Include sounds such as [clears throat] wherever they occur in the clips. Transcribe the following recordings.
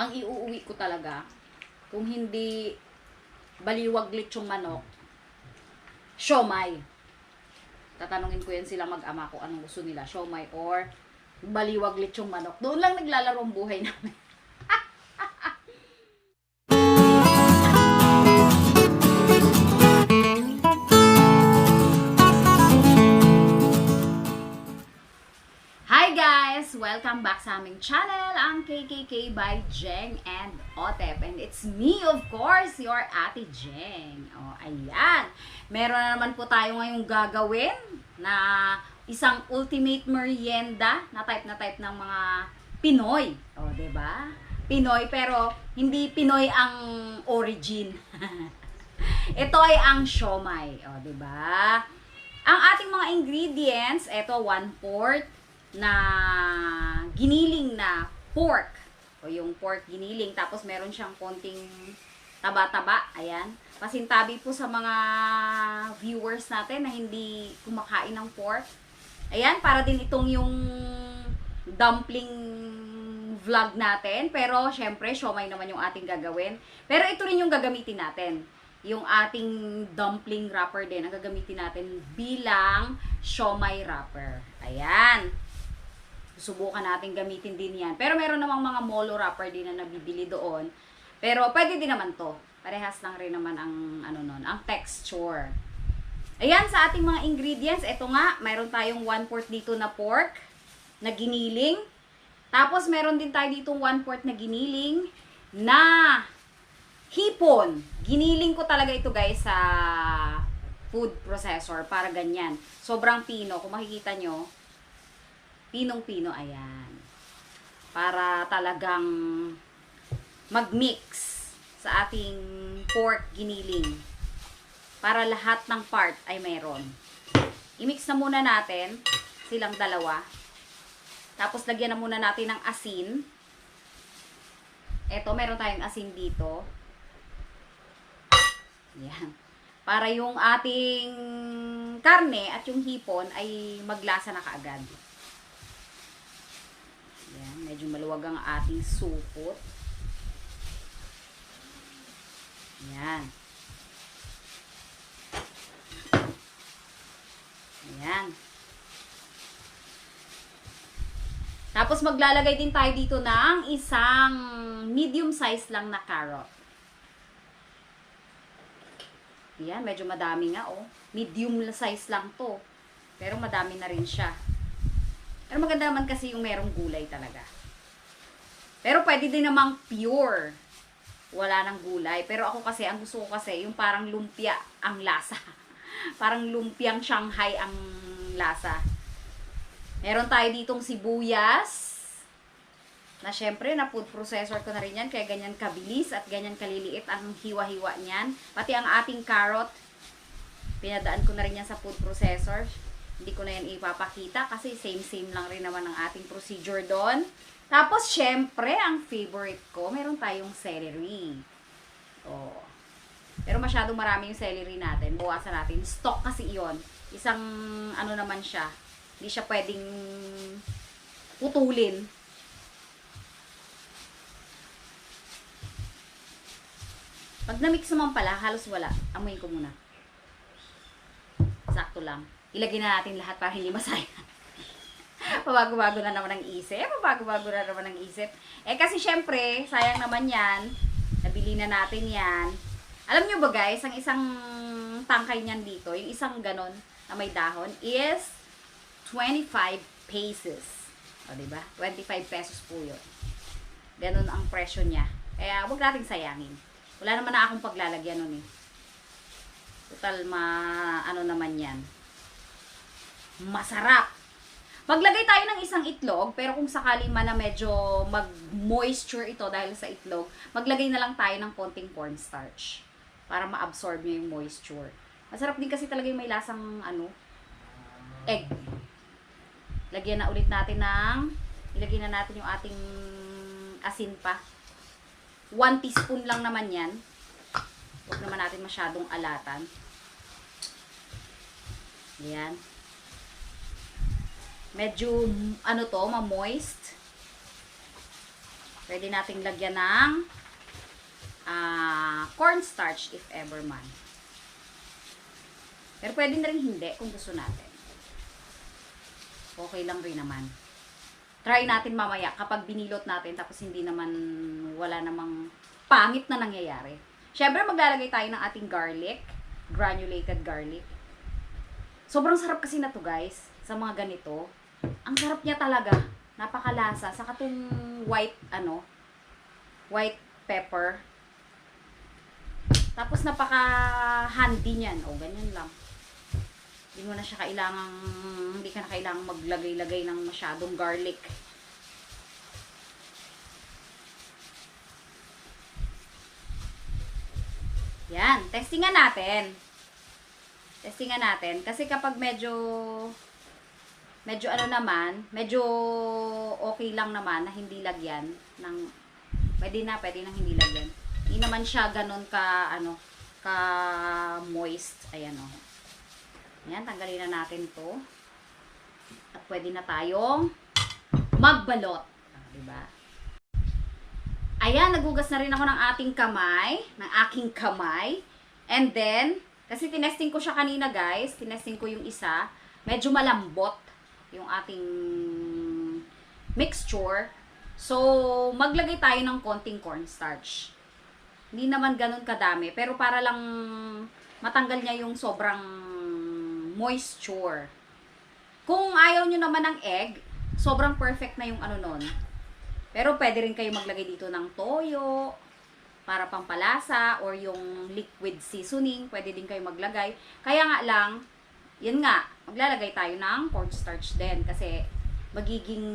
ang iuuwi ko talaga, kung hindi baliwag lechong manok, siomay. Tatanungin ko yan sila mag-ama kung anong gusto nila, siomay or baliwag lechong manok. Doon lang naglalaro ang buhay [laughs] namin. Welcome back sa aming channel, ang KKK by Jeng and Otep. And it's me, of course, your Ate Jeng. O, ayan. Meron na naman po tayo ngayong gagawin na isang ultimate merienda na type na type ng mga Pinoy. O, 'di ba? Pinoy, pero hindi Pinoy ang origin. [laughs] Ito ay ang siomay. O, 'di ba? Ang ating mga ingredients, ito 1 quart na giniling na pork. O yung pork giniling. Tapos meron siyang konting taba-taba. Ayan. Pasintabi po sa mga viewers natin na hindi kumakain ng pork. Ayan, para din itong yung dumpling vlog natin. Pero, syempre, siomay naman yung ating gagawin. Pero ito rin yung gagamitin natin. Yung ating dumpling wrapper din, ang gagamitin natin bilang siomay wrapper. Ayan. Subukan natin gamitin din yan. Pero meron namang mga molo wrapper din na nabibili doon. Pero pwede din naman to. Parehas lang rin naman ang ano nun, ang texture. Ayan, sa ating mga ingredients, ito nga, mayroon tayong 1 quart dito na pork na giniling. Tapos meron din tayo dito 1 quart na giniling na hipon. Giniling ko talaga ito guys sa food processor para ganyan. Sobrang pino. Kung makikita nyo, pinong-pino, ayan. Para talagang mag-mix sa ating pork giniling. Para lahat ng part ay mayroon. I-mix na muna natin silang dalawa. Tapos lagyan na muna natin ng asin. Eto, meron tayong asin dito. Yan. Para yung ating karne at yung hipon ay maglasa na kaagad. Yan, medyo maluwag ang ating supot. Yan. Yan. Tapos maglalagay din tayo dito ng isang medium size lang na carrot. Yan, medyo madami nga oh. Medium size lang to. Pero madami na rin siya. Pero maganda naman kasi yung merong gulay talaga. Pero pwede din namang pure. Wala ng gulay. Pero ako kasi, ang gusto ko kasi, yung parang lumpia ang lasa. [laughs] parang lumpiang Shanghai ang lasa. Meron tayo ditong sibuyas. Na syempre, na food processor ko na rin yan. Kaya ganyan kabilis at ganyan kaliliit ang hiwa-hiwa niyan. Pati ang ating carrot. Pinadaan ko na rin yan sa food processor. Hindi ko na yan ipapakita kasi same-same lang rin naman ang ating procedure doon. Tapos, syempre, ang favorite ko, meron tayong celery. Oh. Pero masyadong marami yung celery natin. Buwasan natin. Stock kasi iyon. Isang, ano naman siya. Hindi siya pwedeng putulin. Pag na-mix naman pala, halos wala. Amoyin ko muna. Sakto lang. Ilagay na natin lahat para hindi masayang. [laughs] Pabago-bago na naman ang isip. Pabago-bago na naman ang isip. Eh kasi syempre, sayang naman yan. Nabili na natin yan. Alam nyo ba guys, ang isang tangkay niyan dito, yung isang ganon na may dahon is 25 pesos. O, diba? 25 pesos po yun. Ganon ang presyo niya. Kaya, wag nating sayangin. Wala naman na akong paglalagyan nun eh. Total, ma, ano naman yan. Masarap. Maglagay tayo ng isang itlog, pero kung sakali man na medyo mag-moisture ito dahil sa itlog, maglagay na lang tayo ng konting cornstarch para ma-absorb niya yung moisture. Masarap din kasi talaga yung may lasang ano, egg. Lagyan na ulit natin ng, ilagay na natin yung ating asin pa. 1 teaspoon lang naman yan. Huwag naman natin masyadong alatan. Yan. Medyo, ano to, ma-moist. Pwede nating lagyan ng ah, cornstarch if ever man. Pero pwede na rin hindi kung gusto natin. Okay lang rin naman. Try natin mamaya kapag binilot natin tapos hindi naman wala namang pangit na nangyayari. Siyempre maglalagay tayo ng ating garlic, granulated garlic. Sobrang sarap kasi na to guys, sa mga ganito. Ang sarap niya talaga. Napakalasa. Sa katong white, ano, white pepper. Tapos napaka-handy niyan. O, ganyan lang. Hindi mo na siya kailangang, hindi ka na kailangang maglagay-lagay ng masyadong garlic. Yan, testingan natin. Testingan natin. Kasi kapag medyo, medyo ano naman, medyo okay lang naman na hindi lagyan ng, pwede na, pwede nang hindi lagyan. Hindi naman siya ganun ka, ano, ka moist. Ayan o. Ayan, tanggalin na natin to. At pwede na tayong magbalot. Ah, diba? Ayan, nagugas na rin ako ng ating kamay, ng aking kamay. And then, kasi tinesting ko siya kanina guys, tinesting ko yung isa, medyo malambot yung ating mixture. So, maglagay tayo ng konting cornstarch. Hindi naman ganun kadami, pero para lang matanggal niya yung sobrang moisture. Kung ayaw nyo naman ng egg, sobrang perfect na yung ano nun. Pero pwede rin kayo maglagay dito ng toyo para pampalasa or yung liquid seasoning, pwede din kayo maglagay. Kaya nga lang, yun nga, maglalagay tayo ng cornstarch din kasi magiging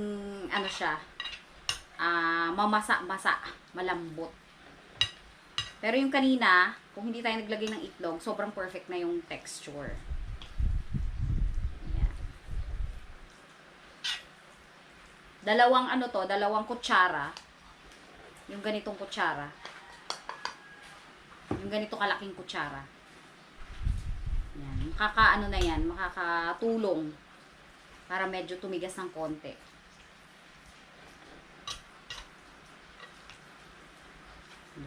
ano siya, ah mamasa-masa, malambot. Pero yung kanina, kung hindi tayo naglagay ng itlog, sobrang perfect na yung texture. Ayan. Dalawang ano to, dalawang kutsara. Yung ganitong kutsara. Yung ganito kalaking kutsara. Yan. Makaka ano na yan, makakatulong para medyo tumigas ng konti.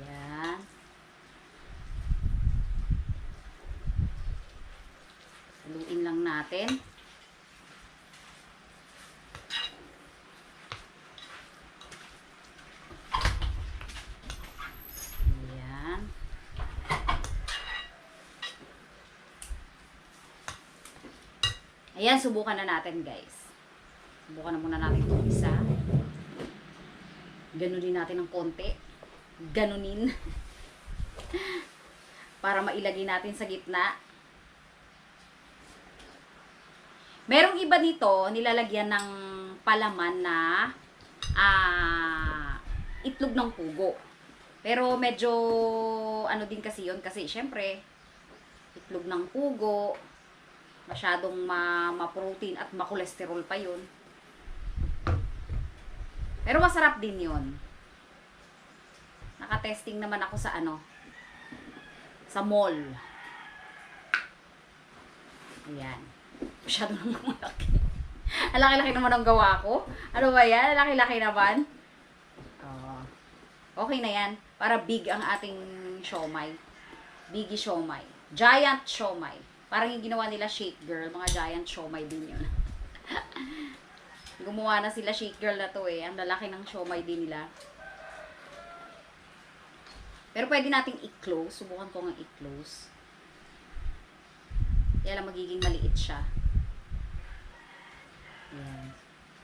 Yan. Haluin lang natin. Yan. Ayan, subukan na natin guys. Subukan na muna natin itong isa. Ganunin natin ng konti. Ganunin. [laughs] Para mailagay natin sa gitna. Merong iba dito, nilalagyan ng palaman na ah, itlog ng pugo. Pero medyo ano din kasi yon kasi syempre itlog ng pugo masyadong ma, ma-protein at ma-cholesterol pa yun. Pero masarap din yun. Nakatesting naman ako sa ano sa mall. Ayan. Masyado naman malaki. [laughs] Ang laki-laki naman ang gawa ko. Ano ba yan? Ang laki-laki naman. Oh. Okay na yan. Para big ang ating siomay. Biggie siomay. Giant siomay. Parang yung ginawa nila Shake Girl. Mga giant siomay din yun. [laughs] Gumawa na sila Shake Girl na to eh. Ang lalaki ng siomay din nila. Pero pwede nating i-close. Subukan ko nga i-close. Kaya lang magiging maliit siya. Yan.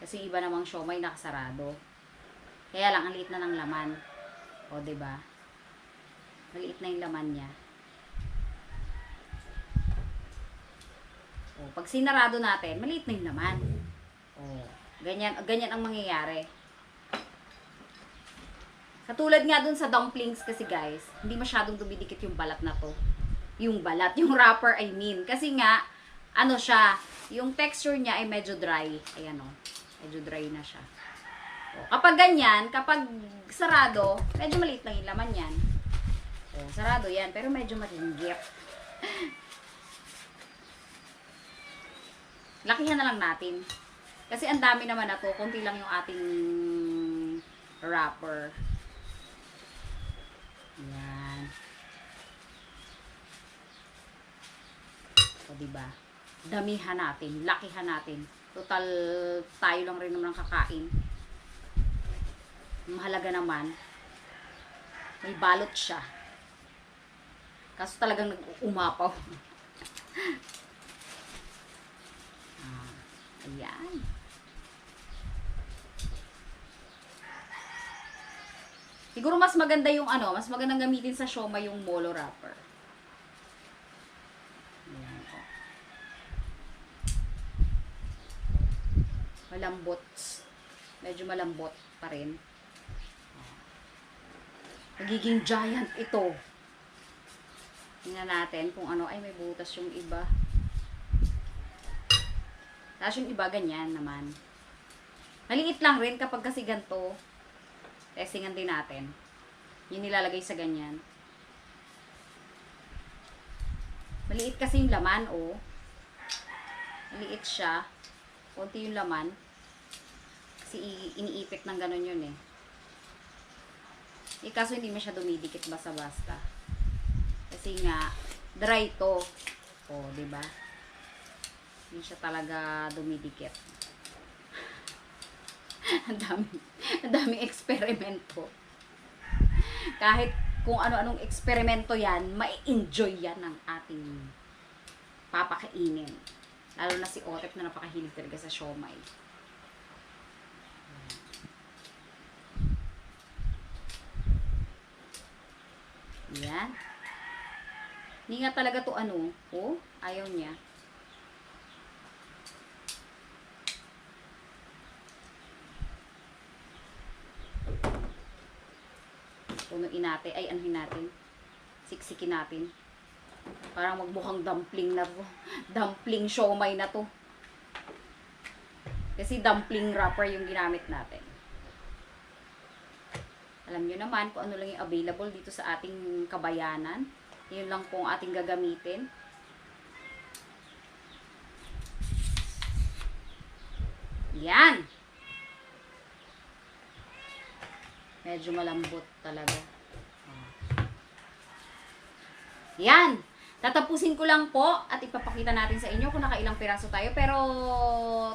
Kasi iba namang siomay nakasarado. Kaya lang, ang liit na ng laman. O, ba? Maliit na yung laman niya. O, pag sinarado natin, maliit na yung laman. O, ganyan, ganyan ang mangyayari. Katulad nga dun sa dumplings kasi guys, hindi masyadong dumidikit yung balat na to. Yung balat, [laughs] yung wrapper I mean. Kasi nga, ano siya, yung texture niya ay medyo dry. Ayan o, medyo dry na siya. O, kapag ganyan, kapag sarado, medyo maliit lang yung laman yan. O, sarado yan, pero medyo matinggip. [laughs] Lakihan na lang natin. Kasi ang dami naman na to, konti lang yung ating wrapper. Yan. O, diba? Damihan natin, lakihan natin. Total, tayo lang rin naman kakain. Mahalaga naman, may balot siya. Kaso talagang nag-umapaw. [laughs] ayan. Siguro mas maganda yung ano, mas magandang gamitin sa sioma yung molo wrapper. Ayan oh. ko. Malambot. Medyo malambot pa rin. Nagiging giant ito. Tingnan natin kung ano. Ay, may butas yung iba. Tapos yung iba, ganyan naman. Maliit lang rin kapag kasi ganito. Testingan din natin. Yung nilalagay sa ganyan. Maliit kasi yung laman, oh. Maliit siya. Konti yung laman. Kasi iniipit ng ganun yun, eh. Eh, kaso hindi siya dumidikit basta-basta. Kasi nga, dry to. Oh, di ba? Hindi siya talaga dumidikit. [laughs] ang dami, ang dami eksperimento. Kahit kung ano-anong eksperimento yan, mai-enjoy yan ng ating papakainin. Lalo na si Otep na napakahilig talaga sa siomay. Yan. Hindi nga talaga to ano. Oh, ayaw niya. Punuin natin. Ay, anuhin natin. Siksikin natin. Parang magmukhang dumpling na to. [laughs] Dumpling siomay na to. Kasi dumpling wrapper yung ginamit natin. Alam nyo naman kung ano lang yung available dito sa ating kabayanan. Yun lang kung ating gagamitin. Yan. Medyo malambot talaga. Yan. Tatapusin ko lang po at ipapakita natin sa inyo kung nakailang piraso tayo. Pero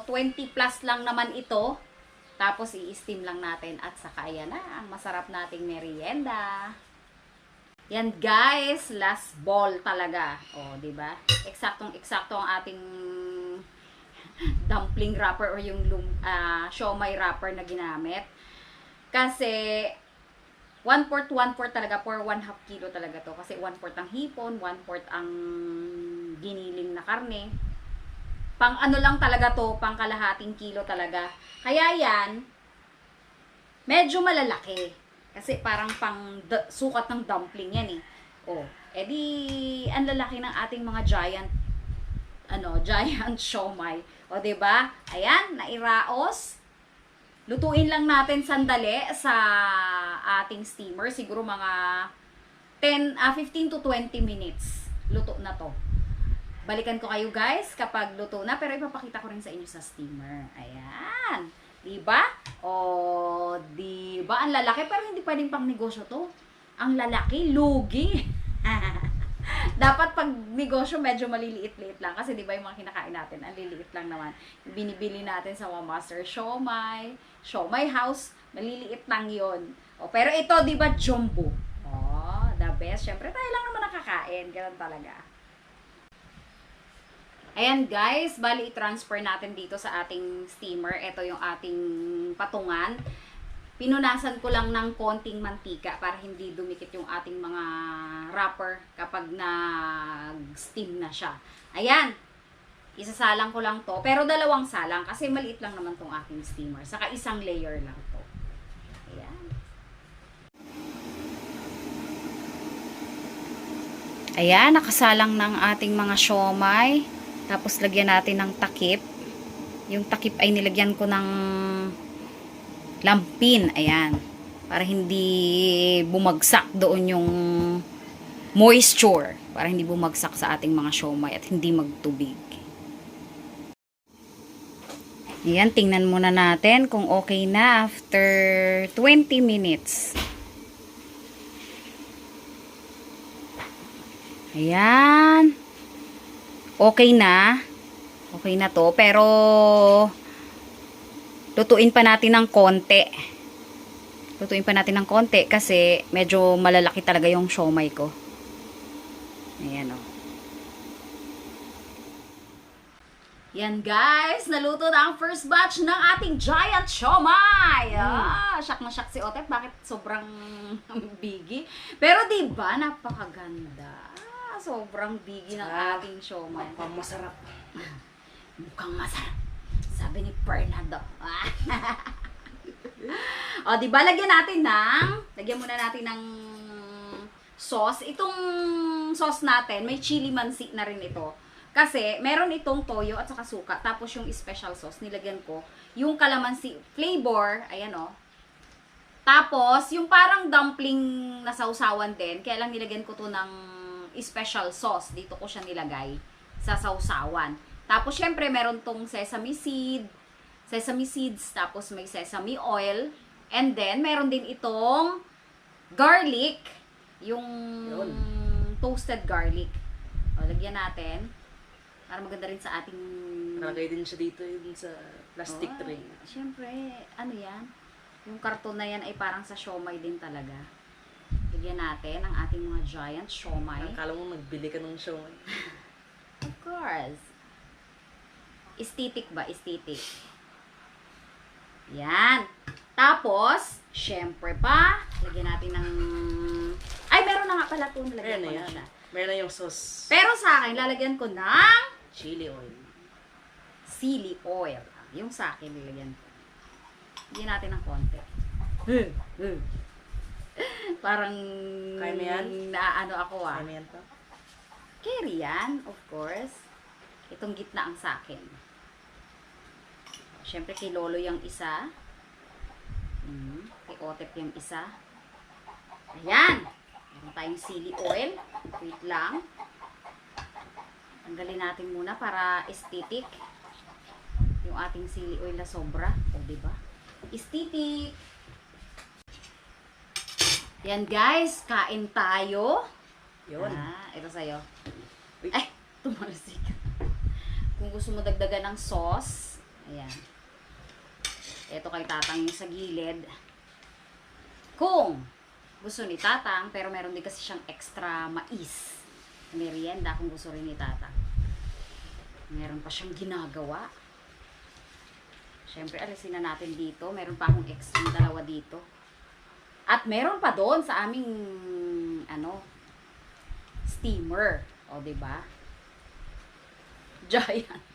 20 plus lang naman ito. Tapos i-steam lang natin at saka ayan na ang masarap nating merienda. Yan guys, last ball talaga. Oh, 'di ba? Eksaktong eksakto ang ating [laughs] dumpling wrapper or yung lum, ah, siomay wrapper na ginamit. Kasi 1 fourth, 1 fourth talaga for 1 half kilo talaga to. Kasi 1 fourth ang hipon, 1 fourth ang giniling na karne. Pang ano lang talaga to, pang kalahating kilo talaga. Kaya yan, medyo malalaki. Kasi parang pang sukat ng dumpling yan eh. Oh, edi ang lalaki ng ating mga giant ano, [laughs] giant siomay. O, ba? Ayan, nairaos. Lutuin lang natin sandali sa ating steamer. Siguro mga 10, ah, 15 to 20 minutes. Luto na to. Balikan ko kayo guys kapag luto na. Pero ipapakita ko rin sa inyo sa steamer. Ayan. Diba? O, diba? Ang lalaki. Pero hindi pwedeng pang negosyo to. Ang lalaki, lugi. [laughs] Dapat pag negosyo medyo maliliit-liit lang kasi 'di ba yung mga kinakain natin, ang liliit lang naman. Binibili natin sa mga master siomay, siomay house, maliliit lang 'yon. O pero ito 'di ba jumbo. Oh, the best. Syempre tayo lang naman nakakain, ganun talaga. Ayan guys, bali i-transfer natin dito sa ating steamer. Ito yung ating patungan. Pinunasan ko lang ng konting mantika para hindi dumikit yung ating mga wrapper kapag nag-steam na siya. Ayan, isasalang ko lang to. Pero dalawang salang kasi maliit lang naman tong aking steamer. Saka isang layer lang to. Ayan. Ayan, nakasalang ng ating mga siomay. Tapos lagyan natin ng takip. Yung takip ay nilagyan ko ng lampin. Ayan. Para hindi bumagsak doon yung moisture. Para hindi bumagsak sa ating mga siomay at hindi magtubig. Ayan, tingnan muna natin kung okay na after 20 minutes. Ayan. Okay na. Okay na to. Pero, lutuin pa natin ng konti. Lutuin pa natin ng konti kasi medyo malalaki talaga yung siomay ko. Ayan o. Yan guys, naluto na ang first batch ng ating giant siomay. Ah, shock na shock si Otep. Bakit sobrang [laughs] bigi? Pero di ba napakaganda. Ah, sobrang bigi ng ating siomay. Mukhang masarap. Mukhang masarap. Sabi ni Fernando. [laughs] o, di ba lagyan natin ng, lagyan muna natin ng sauce. Itong sauce natin, may chili mansi na rin ito. Kasi, meron itong toyo at saka suka. Tapos yung special sauce, nilagyan ko. Yung calamansi flavor, ayan o. Tapos, yung parang dumpling na sausawan din, kaya lang nilagyan ko to ng special sauce. Dito ko siya nilagay sa sausawan. Tapos, syempre, meron tong sesame seed, sesame seeds, tapos may sesame oil, and then, meron din itong garlic, yung Yun. toasted garlic. O, lagyan natin. Para maganda rin sa ating... Nalagay din siya dito yung sa plastic Oh, tray. Siyempre, ano yan? Yung karton na yan ay parang sa siomay din talaga. Lagyan natin ang ating mga giant siomay. Akala mo nagbili ka ng show. [laughs] Of course. Estetik ba? Estetik. Yan. Tapos, syempre pa, lagyan natin ng... Ay, meron na nga pala ito. Meron Nalagyan na ko na siya. Meron na yung sauce. Pero sa akin, lalagyan ko ng Chili oil. sili oil. Yung sa akin, nilagyan ko. Lagyan natin ng konti. [laughs] Parang Kaya mo yan? naaano ako ah. Ano yan to? Carry yan, of course. Itong gitna ang sa akin. Siyempre, kay Lolo yung isa. Mm, kay Otep yung isa. Ayan! Meron tayong sili oil. Wait lang. Tanggalin natin muna para aesthetic. Yung ating sili oil na sobra. O, diba? Aesthetic! Yan guys, kain tayo. Yun. Ah, ito sa'yo. Ay, tumalsik. Kung gusto mo dagdagan ng sauce, ayan. Ito kay tatang yung sa gilid. Kung gusto ni tatang, pero meron din kasi siyang extra mais. Merienda kung gusto rin ni tatang. Meron pa siyang ginagawa. Siyempre, alisin na natin dito. Meron pa akong extra dalawa dito. At meron pa doon sa aming, ano, steamer. O, ba? [laughs] Giant.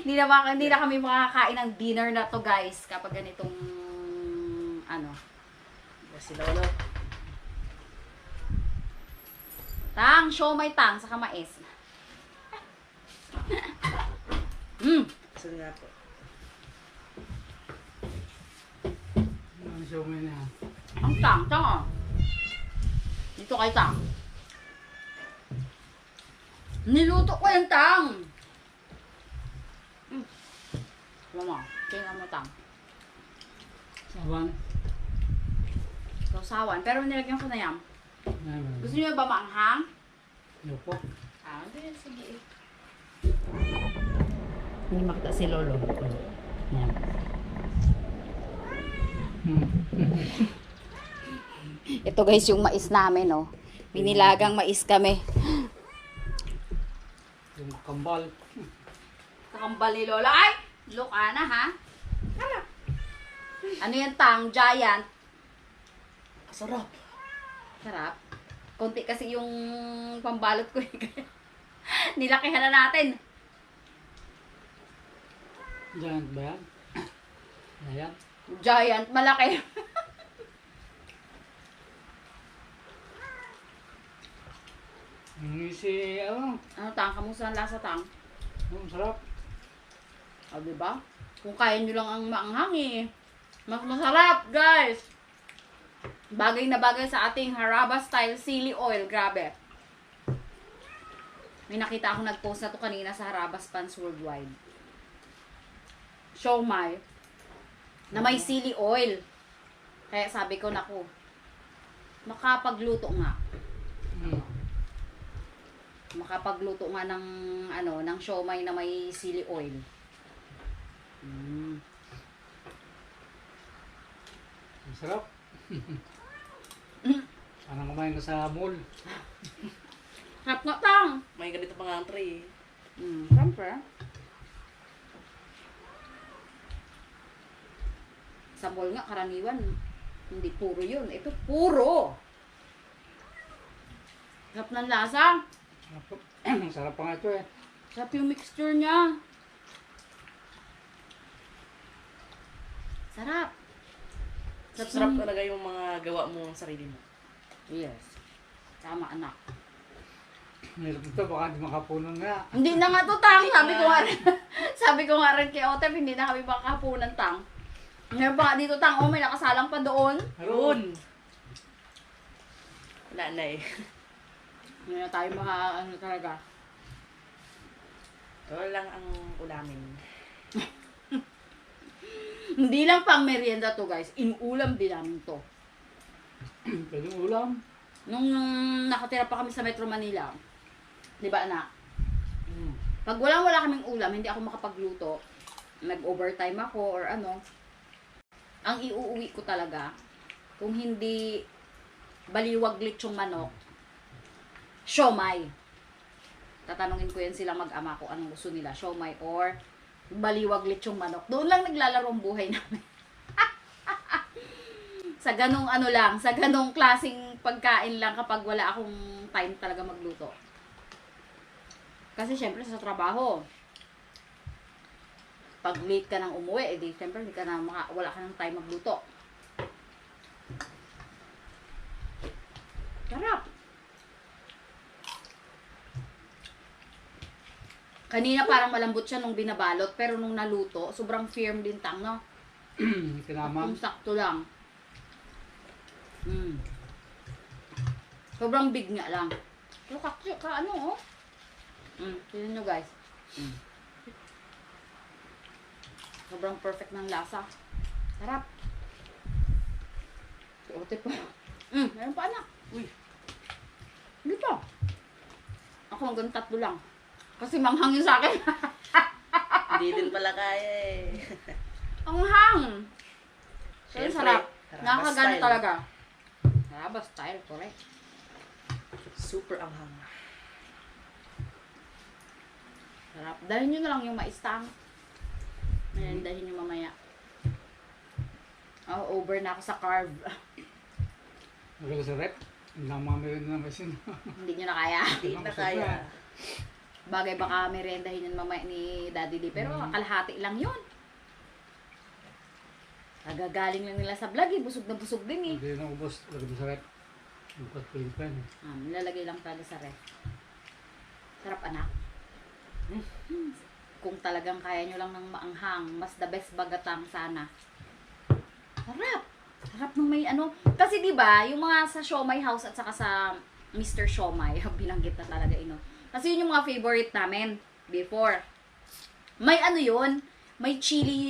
Hindi na, hindi na kami makakain ng dinner na to, guys, kapag ganitong, ano. Yan Si Lolo. Tang, show may tang, saka mais. [laughs] mm. Gusto nga po. Ang show mo na. Ang tang, tang, oh. Dito kay tang. Niluto ko yung tang. Mama, tingnan mo tang. Sawan. Sausawan. Pero nilagyan ko na yan. Gusto niyo ba maanghang? Yopo. Ah, hindi. Sige. Hindi makita si Lolo. Yan. [laughs] Ito guys yung mais namin, oh. Binilagang mais kami. Yung kambal. Kakambal ni Lola. Ay! Look, Ana, ha? Hala. Ano yan, tang? Giant. Sarap. Sarap. Konti kasi yung pambalot ko. [laughs] eh. Nilakihan na natin. Giant ba yan? Ayan. Giant, malaki. [laughs] Yung si, ano, ano, tang? Kamusta ang lasa, tang? ang sarap. O, di ba? Kung kaya nyo lang ang maanghang eh. Mas masarap, guys. Bagay na bagay sa ating Haraba style sili oil. Grabe. May nakita ako nag-post na to kanina sa Harabas Pans Worldwide. siomay na may sili oil. Kaya sabi ko, naku, makapagluto nga. Mm. Makapagluto nga ng, ano, ng siomay na may sili oil. Ang sarap. [laughs] Sana kumain ka sa mall. Sarap nga tang! May ganito pa nga ang tray. Mm, siyempre. Sa mall nga, karaniwan, hindi puro yun. Ito, puro! Sarap ng lasa. Sarap. [clears throat] Ang sarap pa nga ito eh. Sarap yung mixture niya. Sarap. Sarap, Sarap ng- talaga yung mga gawa mo ng sarili mo. Yes. Tama, anak. Meron ito, baka di makapunan nga. Hindi na nga to, Tang. Sabi ko nga rin, [laughs] sabi ko nga rin kay Otep, hindi na kami makapunan, Tang. Ngayon pa nga dito, Tang. Oh, may nakasalang pa doon. Ayun! Wala na eh. [laughs] Na tayo maka, ano talaga. Ito lang ang ulamin. Hindi lang pang merienda to, guys. Inuulam din namin to. Pwedeng ulam. Nung nakatira pa kami sa Metro Manila, di ba, anak? Mm. Pag walang wala kaming ulam, hindi ako makapagluto. Nag-overtime ako or ano. Ang iuuwi ko talaga, kung hindi baliwag lechong manok, siomay. Tatanungin ko yan sila mag-ama ko anong gusto nila, siomay or baliwag lechong manok. Doon lang naglalaro ang buhay namin. [laughs] sa ganong ano lang, sa ganong klasing pagkain lang kapag wala akong time talaga magluto. Kasi syempre sa trabaho, pag late ka nang umuwi, edi syempre hindi ka na maka, wala ka nang time magluto. Sarap! Kanina parang malambot siya nung binabalot, pero nung naluto, sobrang firm din tang, no? [clears throat] Kinamang. Yung sakto lang. Mm. Sobrang big nga lang. Pero ka, ka ano, oh? Mm, tignan nyo guys. Mm. Sobrang perfect ng lasa. Sarap. Si Ote pa. Mm, meron pa anak. Uy. Hindi pa. Ako hanggang tatlo lang. Kasi manghang yun sa akin. [laughs] Hindi din pala kaya eh. Ang hang. Pero Siyempre, sarap. Style. talaga. Harabas style, correct. Super anghang. Sarap. Dalhin nyo na lang yung maistang. Ayan, dalhin nyo mamaya. Oh, over na ako sa carb. Magaling sa rep. Hindi meron ng kasin. Hindi nyo na kaya. Hindi na kaya. Bagay baka merendahin yun mamaya ni Daddy D. Pero Mm. kalahati lang yun. Nagagaling lang nila sa vlog eh. Busog na busog din eh. Hindi na ubos. Lagay mo sa rep. Bukas pa yung pen. Ah, nilalagay lang talaga sa ref. Sarap anak. [laughs] Kung talagang kaya nyo lang ng maanghang, mas the best bagatang sana. Sarap! Sarap nung may ano. Kasi di ba yung mga sa Shomai House at saka sa Mr. Shomai, [laughs] binanggit na talaga ino. Kasi yun yung mga favorite namin before. May ano yun, may chili,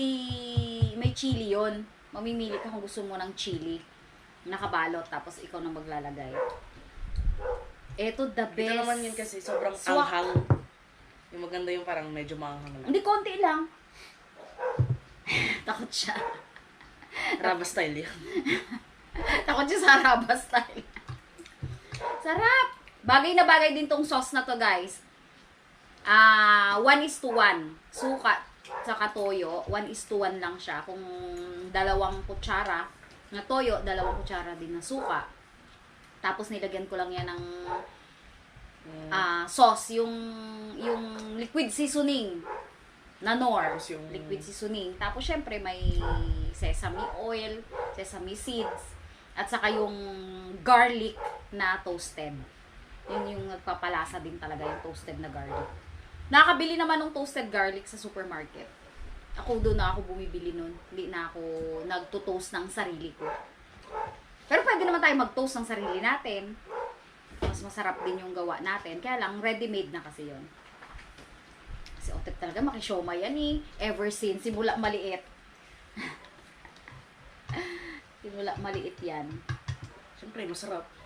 may chili yun. Mamimili ka kung gusto mo ng chili. Nakabalot, tapos ikaw na maglalagay. Eto, the best. Ito naman yun kasi sobrang Swak. anghang. Yung maganda yung parang medyo maanghang lang. Hindi, konti lang. [laughs] Takot siya. Raba style yan. [laughs] Takot siya sa Araba style. Sarap! Bagay na bagay din tong sauce na to, guys. Ah, 1 is to 1. Suka saka toyo, 1 is to 1 lang siya. Kung dalawang kutsara na toyo, dalawang kutsara din na suka. Tapos nilagyan ko lang yan ng ah sauce, yung yung liquid seasoning na nor. Tapos yung- Liquid seasoning. Tapos syempre may sesame oil, sesame seeds, at saka yung garlic na toasted. Yun yung nagpapalasa din talaga yung toasted na garlic. Nakakabili naman ng toasted garlic sa supermarket. Ako doon na ako bumibili nun. Hindi na ako nagtutoast ng sarili ko. Pero pwede naman tayo mag-toast ng sarili natin. Mas masarap din yung gawa natin. Kaya lang, ready-made na kasi yon Kasi Otep talaga makishoma yan eh. Ever since, simula maliit. [laughs] simula maliit yan. Siyempre, masarap.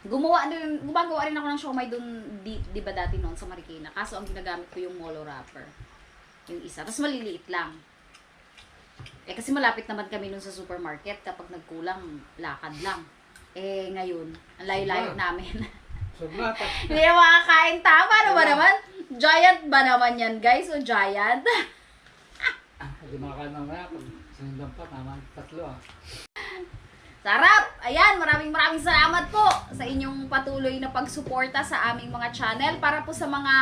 Gumawa din, gumagawa rin ako ng siomay dun, di, di ba dati noon sa Marikina. Kaso ang ginagamit ko yung molo wrapper. Yung isa. Tapos maliliit lang. Eh kasi malapit naman kami nun sa supermarket kapag nagkulang, lakad lang. Eh ngayon, ang layo-layo namin. [laughs] Hindi na makakain. Tama na ba naman? Giant ba naman yan guys? O giant? Hindi makakain mamaya. Sinundan pa, tama. Tatlo ah. Sarap! Ayan, maraming maraming salamat po sa inyong patuloy na pagsuporta sa aming mga channel para po sa mga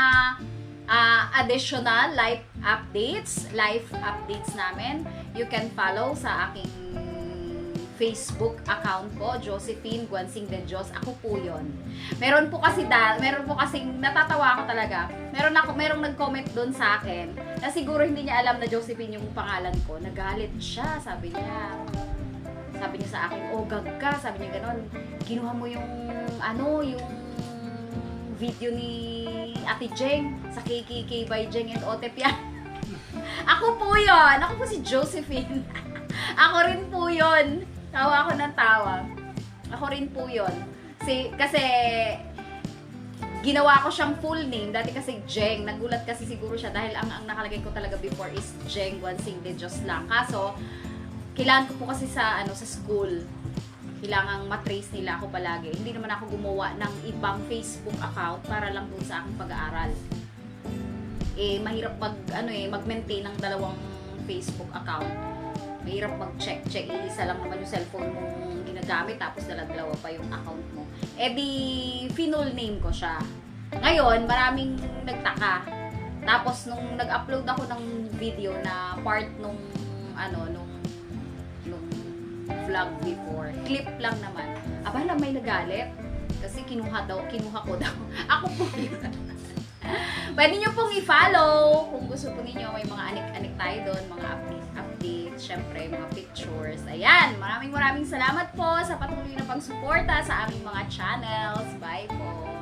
ah, additional live updates, live updates namin. You can follow sa aking Facebook account ko, Josephine Guansing de Dios. Ako po 'yon. Meron po kasi da, meron po kasi natatawa ako talaga. Meron ako, merong nag-comment doon sa akin na siguro hindi niya alam na Josephine yung pangalan ko. Nagalit siya, sabi niya sabi niya sa akin, oh gag ka, sabi niya ganon. Kinuha mo yung, ano, yung video ni Ate Jeng sa KKK by Jeng and Otep yan. [laughs] ako po yon Ako po si Josephine. [laughs] ako rin po yon Tawa ako ng tawa. Ako rin po yon Si, kasi, ginawa ko siyang full name. Dati kasi Jeng. Nagulat kasi siguro siya dahil ang, ang nakalagay ko talaga before is Jeng Guansing de Diyos lang. Kaso, kailangan ko po kasi sa ano sa school kailangang matrace nila ako palagi. Hindi naman ako gumawa ng ibang Facebook account para lang dun sa aking pag-aaral. Eh, mahirap mag, ano eh, mag-maintain ng dalawang Facebook account. Mahirap mag-check, check. Isa lang naman yung cellphone mong ginagamit, tapos dalawa pa yung account mo. Eh di, finul name ko siya. Ngayon, maraming nagtaka. Tapos, nung nag-upload ako ng video na part nung, ano, nung vlog before. Clip lang naman. Aba na may nagalit. Kasi kinuha daw, kinuha ko daw. [laughs] Ako po yun. [laughs] Pwede nyo pong i-follow kung gusto po ninyo. May mga anik-anik tayo doon, mga updates, updates, syempre, mga pictures. Ayan, maraming maraming salamat po sa patuloy na pagsuporta sa aming mga channels. Bye po!